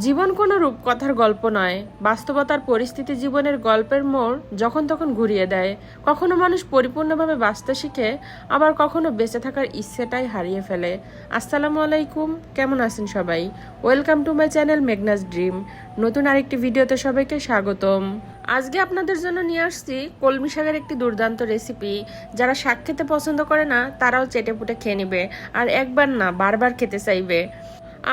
জীবন কোনো রূপকথার গল্প নয়। বাস্তবতার পরিস্থিতি জীবনের গল্পের মোড় যখন তখন ঘুরিয়ে দেয়। কখনো মানুষ পরিপূর্ণভাবে বাঁচতে শিখে, আবার কখনো বেঁচে থাকার ইচ্ছেটাই হারিয়ে ফেলে। আসসালামু আলাইকুম, কেমন আছেন সবাই? Welcome to my channel Meghna's dream নতুন আরেকটি ভিডিওতে সবাইকে স্বাগতম। আজকে আপনাদের জন্য নিয়ে আসছি কলমি শাকের একটি দুর্দান্ত রেসিপি। যারা শাক খেতে পছন্দ করে না, তারাও চেটে পুটে খেয়ে নেবে। আর একবার না, বারবার খেতে চাইবে।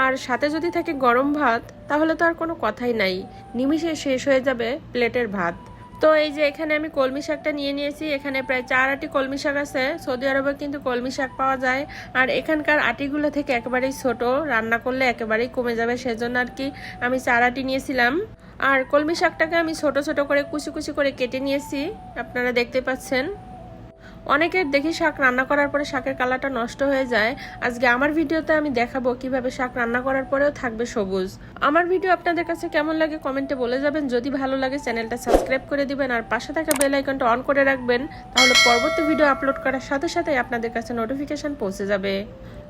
আর সাথে যদি থাকে গরম ভাত, তাহলে তো আর কোনো কথাই নাই। নিমিষে শেষ হয়ে যাবে প্লেটের ভাত। তো এই যে এখানে আমি কলমি শাকটা নিয়ে নিয়েছি, এখানে প্রায় চার আটি কলমি শাক আছে। সৌদি আরবে কিন্তু কলমি শাক পাওয়া যায়। আর এখানকার আটিগুলো থেকে একেবারেই ছোট, রান্না করলে একেবারেই কমে যাবে সেজন্য আর কি আমি চার আটি নিয়েছিলাম। আর কলমি শাকটাকে আমি ছোট ছোট করে কুচি কুচি করে কেটে নিয়েছি, আপনারা দেখতে পাচ্ছেন। অনেকের দেখি শাক রান্না করার পরে শাকের কালারটা নষ্ট হয়ে যায়। আজকে আমার ভিডিওতে আমি দেখাবো কীভাবে শাক রান্না করার পরেও থাকবে সবুজ। আমার ভিডিও আপনাদের কাছে কেমন লাগে কমেন্টে বলে যাবেন। যদি ভালো লাগে, চ্যানেলটা সাবস্ক্রাইব করে দিবেন আর পাশে থাকা বেল আইকনটা অন করে রাখবেন। তাহলে পরবর্তী ভিডিও আপলোড করার সাথে সাথে আপনাদের কাছে নোটিফিকেশন পৌঁছে যাবে।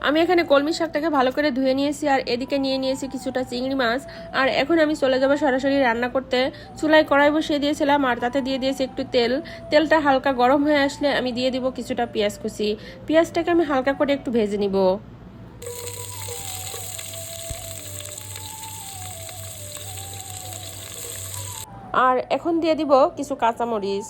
আমি এখানে কলমি শাকটাকে ভালো করে ধুয়ে নিয়েছি আর এদিকে নিয়ে নিয়েছি কিছুটা চিংড়ি মাছ। আর এখন আমি চলে যাব সরাসরি রান্না করতে। চুলায় কড়াই বসিয়ে দিয়েছিলাম আর তাতে দিয়ে দিয়েছি একটু তেল। তেলটা হালকা গরম হয়ে আসলে আমি দিয়ে দিব কিছুটা পেঁয়াজ কুচি। পেঁয়াজটাকে আমি হালকা করে একটু ভেজে নিব। আর এখন দিয়ে দিব কিছু কাঁচামরিচ।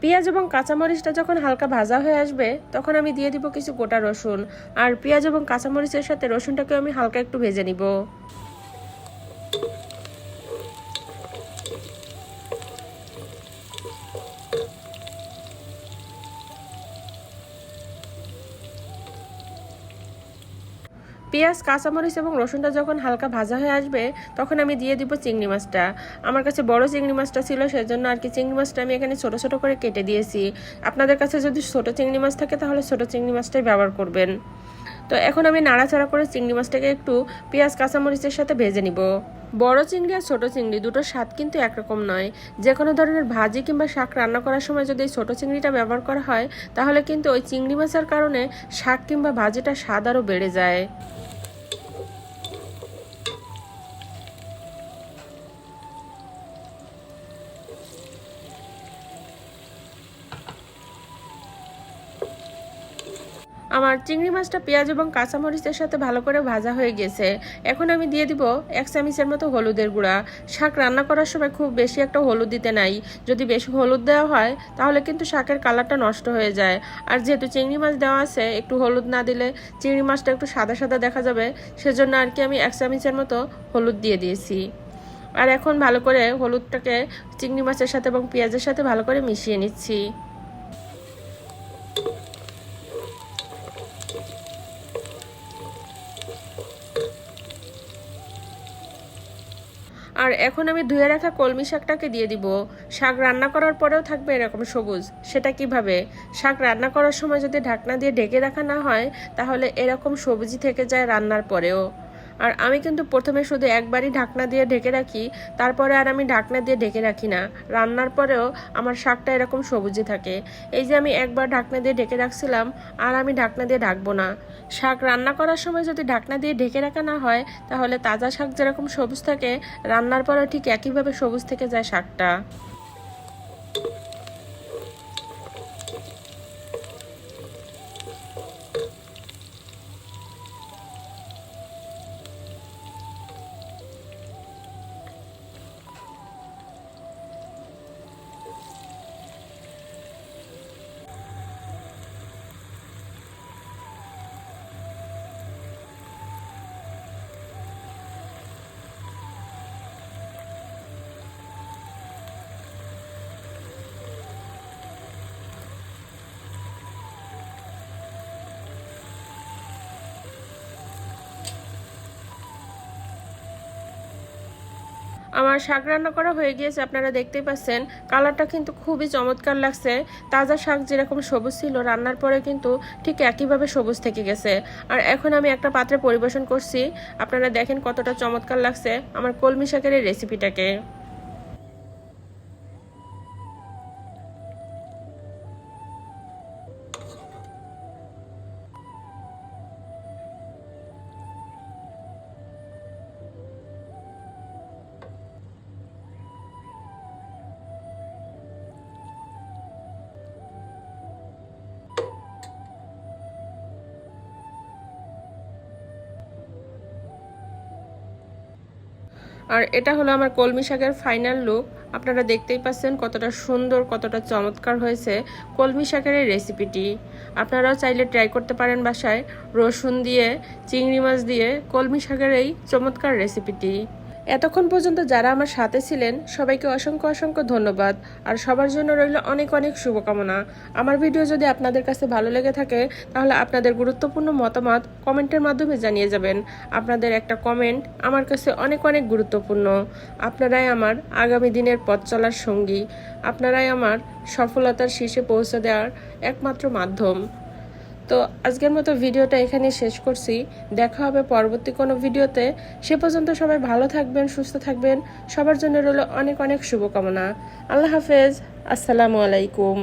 পেঁয়াজ এবং কাঁচামরিচটা যখন হালকা ভাজা হয়ে আসবে, তখন আমি দিয়ে দিব কিছু গোটা রসুন। আর পেঁয়াজ এবং কাঁচামরিচের সাথে রসুনটাকে আমি হালকা একটু ভেজে নিব। পেঁয়াজ, কাঁচামরিচ এবং রসুনটা যখন হালকা ভাজা হয়ে আসবে, তখন আমি দিয়ে দিব চিংড়ি মাছটা। আমার কাছে বড় চিংড়ি মাছটা ছিল, সেজন্য আর কি চিংড়ি মাছটা আমি এখানে ছোট ছোট করে কেটে দিয়েছি। আপনাদের কাছে যদি ছোট চিংড়ি মাছ থাকে, তাহলে ছোট চিংড়ি মাছটাই ব্যবহার করবেন। তো এখন আমি নাড়াচাড়া করে চিংড়ি মাছটাকে একটু পেঁয়াজ, কাঁচামরিচের সাথে ভেজে নিব। বড় চিংড়ি আর ছোট চিংড়ি দুটো স্বাদ কিন্তু একরকম নয়। যে কোনো ধরনের ভাজি কিংবা শাক রান্না করার সময় যদি এই ছোট চিংড়িটা ব্যবহার করা হয়, তাহলে কিন্তু ওই চিংড়ি মাছের কারণে শাক কিংবা ভাজিটা স্বাদ আরও বেড়ে যায়। আমার চিংড়ি মাছটা পেঁয়াজ এবং কাঁচামরিচের সাথে ভালো করে ভাজা হয়ে গেছে। এখন আমি দিয়ে দিব এক চামিচের মতো হলুদের গুঁড়া। শাক রান্না করার সময় খুব বেশি একটা হলুদ দিতে নাই। যদি বেশি হলুদ দেওয়া হয়, তাহলে কিন্তু শাকের কালারটা নষ্ট হয়ে যায়। আর যেহেতু চিংড়ি মাছ দেওয়া আছে, একটু হলুদ না দিলে চিংড়ি মাছটা একটু সাদা সাদা দেখা যাবে। সেজন্য আর কি আমি এক চামিচের মতো হলুদ দিয়ে দিয়েছি। আর এখন ভালো করে হলুদটাকে চিংড়ি মাছের সাথে এবং পেঁয়াজের সাথে ভালো করে মিশিয়ে নিচ্ছি। এখন আমি ধুয়ে রাখা কলমি শাকটাকে দিয়ে দিব। শাক রান্না করার পরেও থাকবে এরকম সবুজ। সেটা কীভাবে? শাক রান্না করার সময় যদি ঢাকনা দিয়ে ঢেকে রাখা না হয়, তাহলে এরকম সবজি থেকে যায় রান্নার পরেও। আর আমি কিন্তু প্রথমে শুধু একবারই ঢাকনা দিয়ে ঢেকে রাখি, তারপরে আর আমি ঢাকনা দিয়ে ঢেকে রাখি না। রান্নার পরেও আমার শাকটা এরকম সবুজই থাকে। এই যে আমি একবার ঢাকনা দিয়ে ঢেকে রাখছিলাম, আর আমি ঢাকনা দিয়ে ঢাকবো না। শাক রান্না করার সময় যদি ঢাকনা দিয়ে ঢেকে রাখা না হয়, তাহলে তাজা শাক যেরকম সবুজ থাকে, রান্নার পরেও ঠিক একইভাবে সবুজ থেকে যায় শাকটা। আমার শাক রান্না করা হয়ে গিয়েছে, আপনারা দেখতেই পাচ্ছেন। কালারটা কিন্তু খুবই চমৎকার লাগছে। তাজা শাক যেরকম সবুজ ছিল, রান্নার পরে কিন্তু ঠিক একইভাবে সবুজ থেকে গেছে। আর এখন আমি একটা পাত্রে পরিবেশন করছি। আপনারা দেখেন কতটা চমৎকার লাগছে আমার কলমি শাকের এই রেসিপিটাকে আর এটা হলো আমার কলমি শাকের ফাইনাল লুক আপনারা দেখতেই পাচ্ছেন কতটা সুন্দর, কতটা চমৎকার হয়েছে কলমি শাকের এই রেসিপিটি আপনারাও চাইলে ট্রাই করতে পারেন বাসায়। রসুন দিয়ে, চিংড়ি মাছ দিয়ে কলমি শাকের এই চমৎকার রেসিপিটি এতক্ষণ পর্যন্ত যারা আমার সাথে ছিলেন, সবাইকে অসংখ্য অসংখ্য ধন্যবাদ। আর সবার জন্য রইল অনেক অনেক শুভকামনা। আমার ভিডিও যদি আপনাদের কাছে ভালো লেগে থাকে, তাহলে আপনাদের গুরুত্বপূর্ণ মতামত কমেন্টের মাধ্যমে জানিয়ে যাবেন। আপনাদের একটা কমেন্ট আমার কাছে অনেক অনেক গুরুত্বপূর্ণ। আপনারাই আমার আগামী দিনের পথ চলার সঙ্গী। আপনারাই আমার সফলতার শীর্ষে পৌঁছে দেওয়ার একমাত্র মাধ্যম। তো আজকের মতো ভিডিওটা এখানে শেষ করছি। দেখা হবে পরবর্তী কোনো ভিডিওতে। সে পর্যন্ত সবাই ভালো থাকবেন, সুস্থ থাকবেন। সবার জন্য রইল অনেক অনেক শুভকামনা। আল্লাহ হাফেজ। আসসালামু আলাইকুম।